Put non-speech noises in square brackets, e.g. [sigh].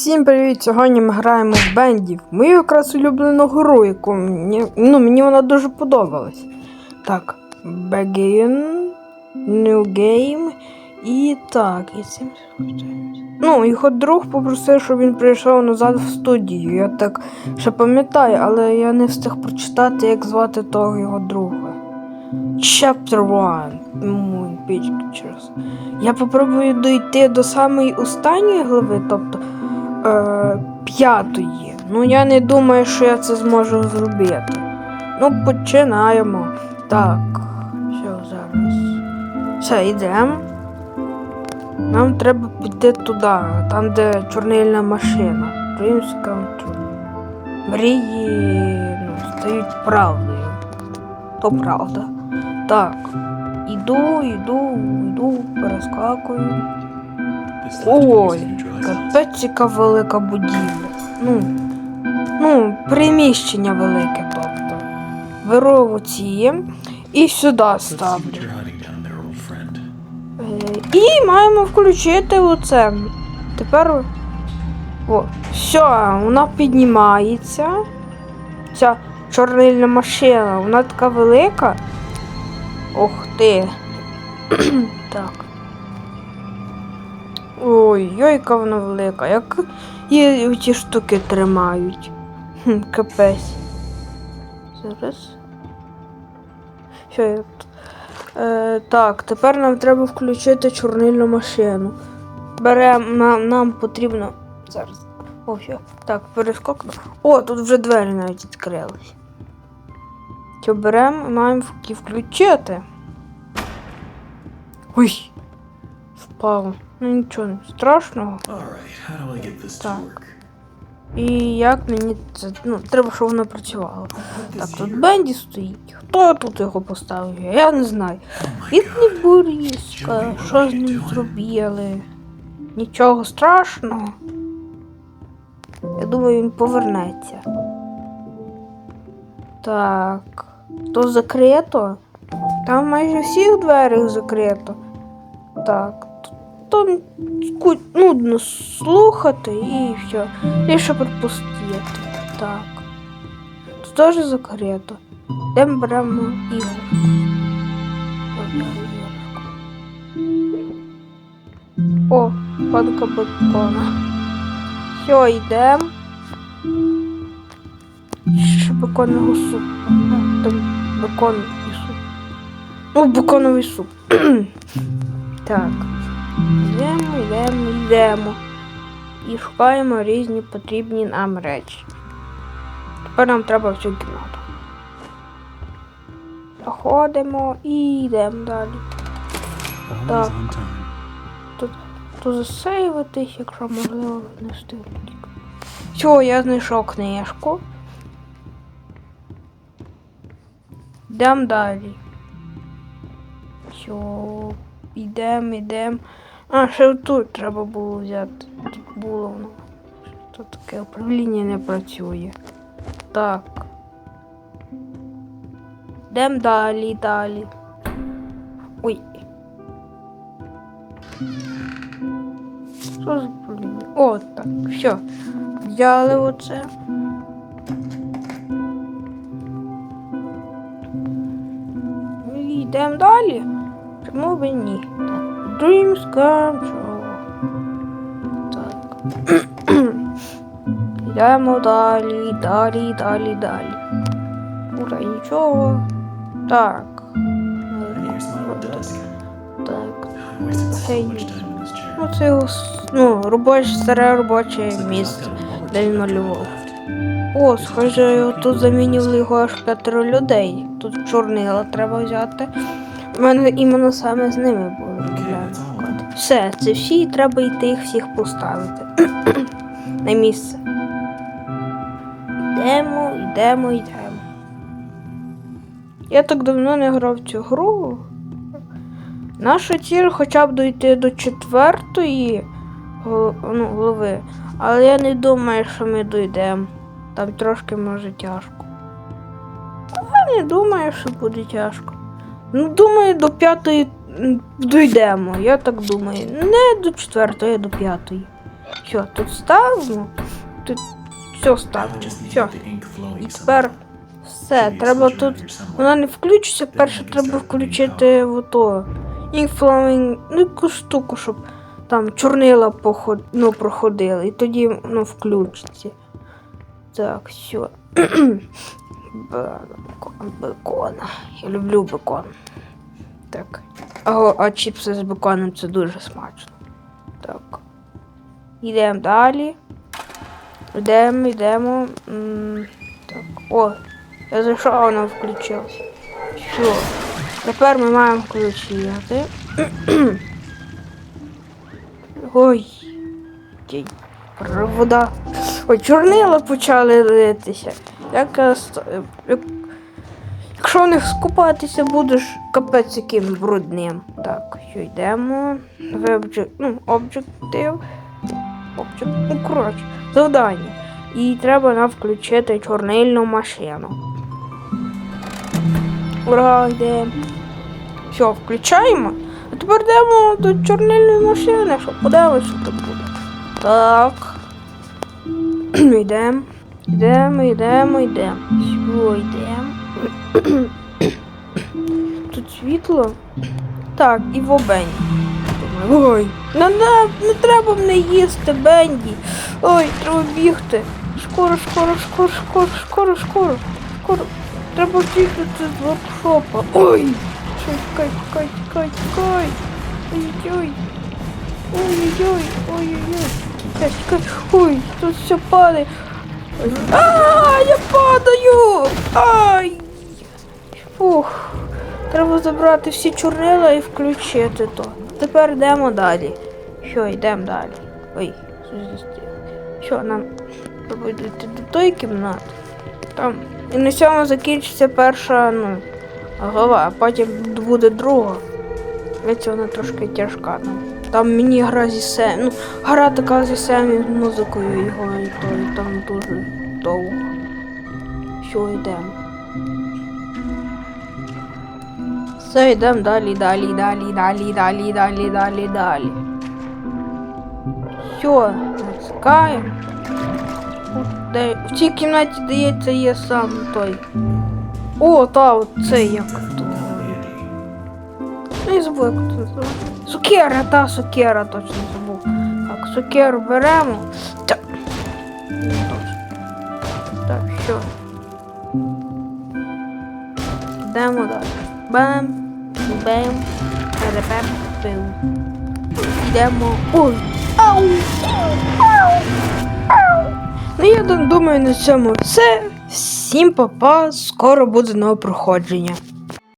Всім привіт! Сьогодні ми граємо в бендів. Мою якраз улюблену гру, яку мені, ну, мені вона дуже подобалась. Так, Begin, New Game. І так, і цим. Ну, його друг попросив, щоб він прийшов назад в студію. Я так ще пам'ятаю, але я не встиг прочитати, як звати того його друга. Chapter 1 Moon Pictures. Я попробую дойти до самої останньої глави, тобто е, п'ятої. Ну, я не думаю, що я це зможу зробити. Ну, починаємо. Так, що зараз? Все, йдемо. Нам треба піти туди, там, де чорнильна машина. Come. Мрії ну, стають правдою. То правда. Так. Іду, іду, іду, перескакую. Ой, капець яка велика будівля. Ну, ну, приміщення велике, тобто. Беру оці і сюди ставлю. Е, І маємо включити оце. Тепер. О, все, вона піднімається. Ця чорнильна машина, вона така велика. Ох ти. [clears throat] так. Ой, ой, яка вона велика. Як її ці штуки тримають. Хм, капець. Зараз. Що я тут? Е, так, тепер нам треба включити чорнильну машину. Беремо, нам, нам потрібно. Зараз. О, що? Так, перескокну. О, тут вже двері навіть відкрились. Що беремо і маємо включити. Ой! Впав. Ну нічого не страшного. Так. І як мені це. Ну, треба, щоб воно працювало. Так, тут Бенді стоїть. Хто тут його поставив? Я не знаю. Бідний Боріска, що з ним зробили? Нічого страшного. Я думаю, він повернеться. Так. То закрито? Там майже всіх дверях закрито. Так. Ску- нудно слухати і все. Лише пропустити. Так. Тут теж закрито. Де ми беремо іграшку. О, банка бекона. Все, йдемо. Ще беконного супу. Ну, Там бекон і суп. Ну, беконовий суп. [clears throat] так. Йдемо, йдемо, йдемо. І шукаємо різні потрібні нам речі. Тепер нам треба всю кімнату. Проходимо і йдемо далі. Так. Тут, тут засейвитись, якщо можливо не встигнуть. Все, я знайшов книжку. Йдемо далі. Все, йдемо, йдемо. А, ще тут треба було взяти. Тут було воно. Тут таке управління не працює. Так. Йдемо далі, далі. Ой. Що за управління? О, так, все. Взяли оце. Йдемо далі. Чому б ні? Так. Dreams come true. Так. Йдемо далі, далі, далі, далі. Ура, нічого. Так. Так. Ну, це його ну, робоче, старе робоче місце, де він малював. О, схоже, тут замінювали його аж п'ятеро людей. Тут чорнила треба взяти. У мене іменно саме з ними було. Все, це всі, і треба йти їх всіх поставити [clears throat] на місце. Йдемо, йдемо, йдемо. Я так давно не грав в цю гру. Наша ціль хоча б дойти до четвертої ну, голови, але я не думаю, що ми дійдемо. Там трошки може тяжко. Я не думаю, що буде тяжко. Ну, думаю, до п'ятої дійдемо, я так думаю. Не до четвертої, а до п'ятої. Все, тут ставимо. Тут все ставимо. Все. І тепер все. Треба тут. Вона не включиться, перше треба включити ото. Інфламінг, ну якусь штуку, щоб там чорнила поход, ну, проходили. І тоді ну, включиться. Так, все. Бекон. Я люблю бекон. Так. А, а чіпси з беконом це дуже смачно. Так. Йдемо далі. Йдемо, йдемо. Так. О, я зайшов, а вона включилась. Все. Тепер ми маємо включити. [clears throat] Ой. Тінь. Вода. Ой, чорнила почали литися. Як, е, е, як... Якщо в них скупатися, будеш капець яким брудним. Так, що йдемо. В об'єк... ну, об'єктив. Об'єктив. Ну, коротше, завдання. І треба нам включити чорнильну машину. Ура, йдемо. Все, включаємо. А тепер йдемо до чорнильної машини, щоб подивитися, що тут буде. Так. [clears throat] Йдемо. Йдемо, йдемо, йдемо. Все, йдемо. Тут світло. Так, і в обені. Ой, не, не, не треба мене їсти, Бенді. Ой, треба бігти. Скоро, скоро, скоро, скоро, скоро, скоро, скоро. Треба бігти з воркшопа. Ой! Чекай, чекай, чекай, чекай. Ой-ой. Ой-ой-ой, ой-ой-ой. Ой, тут все падає. А, я падаю! Ай! Фух. Треба забрати всі чорнила і включити то. Тепер йдемо далі. Що, йдемо далі. Ой. Що, нам треба йти до тої кімнати. Там. І на цьому закінчиться перша, ну, глава, а потім буде друга. Це вона трошки тяжка. Там, там мені гра зі сем. Ну, гра така зі семі музикою його і то, і там дуже довго. Що йдемо? Все, йдемо далі, далі, далі, далі, далі, далі, далі, далі. Все, натискаємо. Де, в цій кімнаті, здається, є сам той. О, та, от це як тут. Ну, я забув, як це називається. Сукера, та сукера, точно забув. Так, сукеру беремо. Так. Так, що? Йдемо далі. Бам, бам, перебем, пив. Йдемо. Ой! Ау! Ау! Ау! Ну, я думаю, на цьому все. Всім па-па, скоро буде нове проходження.